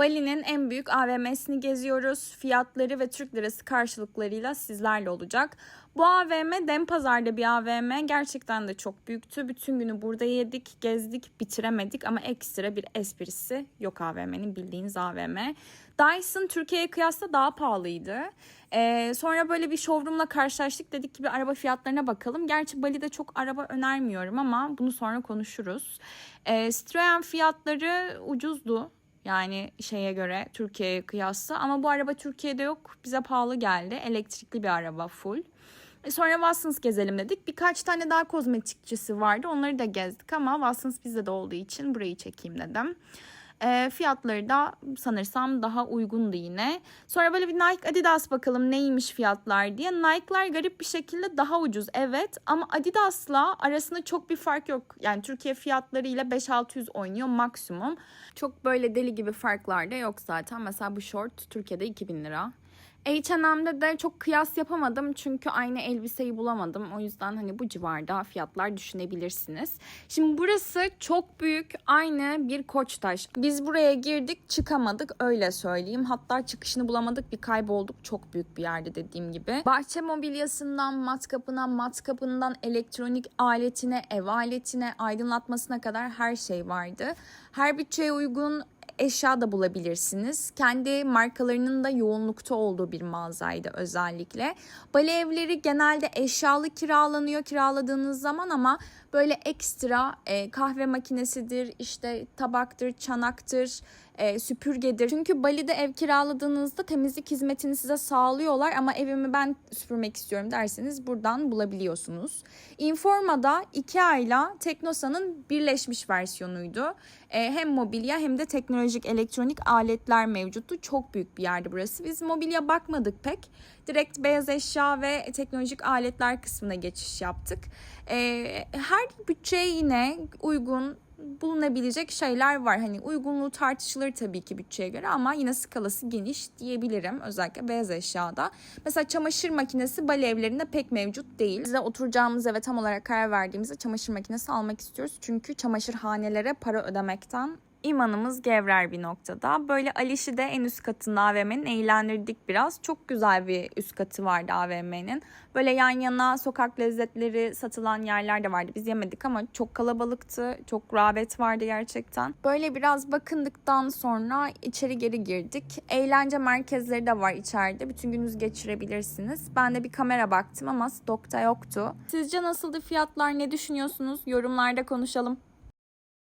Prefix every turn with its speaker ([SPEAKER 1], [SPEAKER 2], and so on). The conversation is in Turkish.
[SPEAKER 1] Bali'nin en büyük AVM'sini geziyoruz. Fiyatları ve Türk lirası karşılıklarıyla sizlerle olacak. Bu AVM Denpazar'da bir AVM. Gerçekten de çok büyüktü. Bütün günü burada yedik, gezdik, bitiremedik ama ekstra bir esprisi yok AVM'nin bildiğiniz AVM. Dyson Türkiye'ye kıyasla daha pahalıydı. Ee, sonra böyle bir showroomla karşılaştık. Dedik ki bir araba fiyatlarına bakalım. Gerçi Bali'de çok araba önermiyorum ama bunu sonra konuşuruz. Ee, Citroen fiyatları ucuzdu. Yani şeye göre Türkiye'ye kıyasla ama bu araba Türkiye'de yok. Bize pahalı geldi. Elektrikli bir araba full. E, Sonra Watsons gezelim dedik. Birkaç tane daha kozmetikçisi vardı. Onları da gezdik ama Watsons bizde de olduğu için burayı çekeyim dedim. E, fiyatları da sanırsam daha uygundu yine. Sonra böyle bir Nike Adidas bakalım neymiş fiyatlar diye. Nike'lar garip bir şekilde daha ucuz evet ama Adidas'la arasında çok bir fark yok. Yani Türkiye fiyatları ile 5-600 oynuyor maksimum. Çok böyle deli gibi farklar da yok zaten. Mesela bu short Türkiye'de 2000 lira. H&M'de de çok kıyas yapamadım çünkü aynı elbiseyi bulamadım. O yüzden hani bu civarda fiyatlar düşünebilirsiniz. Şimdi burası çok büyük aynı bir koçtaş. Biz buraya girdik çıkamadık öyle söyleyeyim. Hatta çıkışını bulamadık bir kaybolduk. Çok büyük bir yerde dediğim gibi. Bahçe mobilyasından matkapına, matkapından elektronik aletine, ev aletine, aydınlatmasına kadar her şey vardı. Her bütçeye uygun eşya da bulabilirsiniz. Kendi markalarının da yoğunlukta olduğu bir mağazaydı özellikle. Bale evleri genelde eşyalı kiralanıyor kiraladığınız zaman ama böyle ekstra e, kahve makinesidir, işte tabaktır, çanaktır, e, süpürgedir. Çünkü Bali'de ev kiraladığınızda temizlik hizmetini size sağlıyorlar ama evimi ben süpürmek istiyorum derseniz buradan bulabiliyorsunuz. Informa'da IKEA ile Teknosa'nın birleşmiş versiyonuydu. E, hem mobilya hem de teknolojik elektronik aletler mevcuttu. Çok büyük bir yerdi burası. Biz mobilya bakmadık pek. Direkt beyaz eşya ve teknolojik aletler kısmına geçiş yaptık. E, her bütçeye yine uygun bulunabilecek şeyler var. Hani uygunluğu tartışılır tabii ki bütçeye göre ama yine skalası geniş diyebilirim. Özellikle beyaz eşyada. Mesela çamaşır makinesi bale evlerinde pek mevcut değil. Bize oturacağımız eve tam olarak karar verdiğimizde çamaşır makinesi almak istiyoruz. Çünkü çamaşırhanelere para ödemekten İmanımız gevrer bir noktada. Böyle Aliş'i de en üst katında AVM'nin eğlendirdik biraz. Çok güzel bir üst katı vardı AVM'nin. Böyle yan yana sokak lezzetleri satılan yerler de vardı. Biz yemedik ama çok kalabalıktı. Çok rağbet vardı gerçekten. Böyle biraz bakındıktan sonra içeri geri girdik. Eğlence merkezleri de var içeride. Bütün gününüzü geçirebilirsiniz. Ben de bir kamera baktım ama stokta yoktu. Sizce nasıldı fiyatlar? Ne düşünüyorsunuz? Yorumlarda konuşalım.